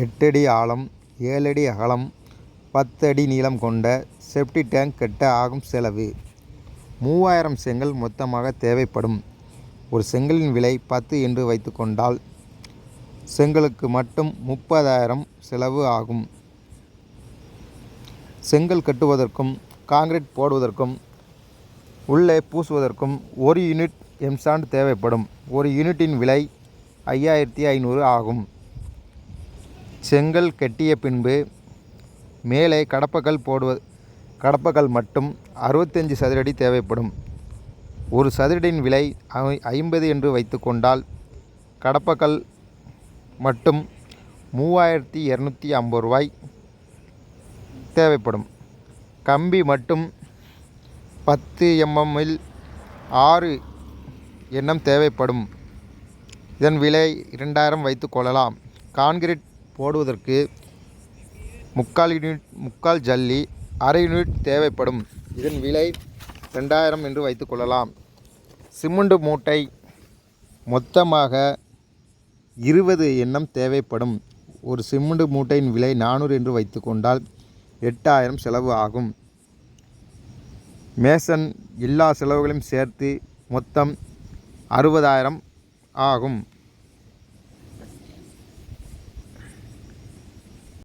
எட்டடி ஆழம் ஏழடி அகலம் பத்தடி நீளம் கொண்ட செப்டி டேங்க் கட்ட ஆகும் செலவு. மூவாயிரம் செங்கல் மொத்தமாக தேவைப்படும். ஒரு செங்கலின் விலை பத்து என்று வைத்துக்கொண்டால் செங்கலுக்கு மட்டும் முப்பதாயிரம் செலவு ஆகும். செங்கல் கட்டுவதற்கும் காங்கிரீட் போடுவதற்கும் உள்ளே பூசுவதற்கும் ஒரு யூனிட் எம்சாண்ட் தேவைப்படும். ஒரு யூனிட்டின் விலை ஐயாயிரத்தி ஐநூறு ஆகும். செங்கல் கட்டிய பின்பு மேலே கடப்பக்கல் போடுவ கடப்பக்கல் மட்டும் அறுபத்தஞ்சி சதுரடி தேவைப்படும். ஒரு சதுரடியின் விலை ஐ ஐம்பது என்று வைத்துக்கொண்டால் கடப்பக்கல் மட்டும் மூவாயிரத்தி இரநூத்தி ஐம்பது ரூபாய் தேவைப்படும். கம்பி மட்டும் பத்து எம்எம்மில் ஆறு எண்ணம் தேவைப்படும். இதன் விலை இரண்டாயிரம் வைத்துக்கொள்ளலாம் கான்கிரீட் போடுவதற்கு முக்கால் யூனிட் முக்கால் ஜல்லி அரை யூனிட் தேவைப்படும். இதன் விலை ரெண்டாயிரம் என்று வைத்துக்கொள்ளலாம் சிமெண்ட் மூட்டை மொத்தமாக இருபது எண்ணம் தேவைப்படும். ஒரு சிமெண்ட் மூட்டையின் விலை நானூறு என்று வைத்துக்கொண்டால் எட்டாயிரம் செலவு ஆகும். மேசன் எல்லா செலவுகளையும் சேர்த்து மொத்தம் அறுபதாயிரம் ஆகும்.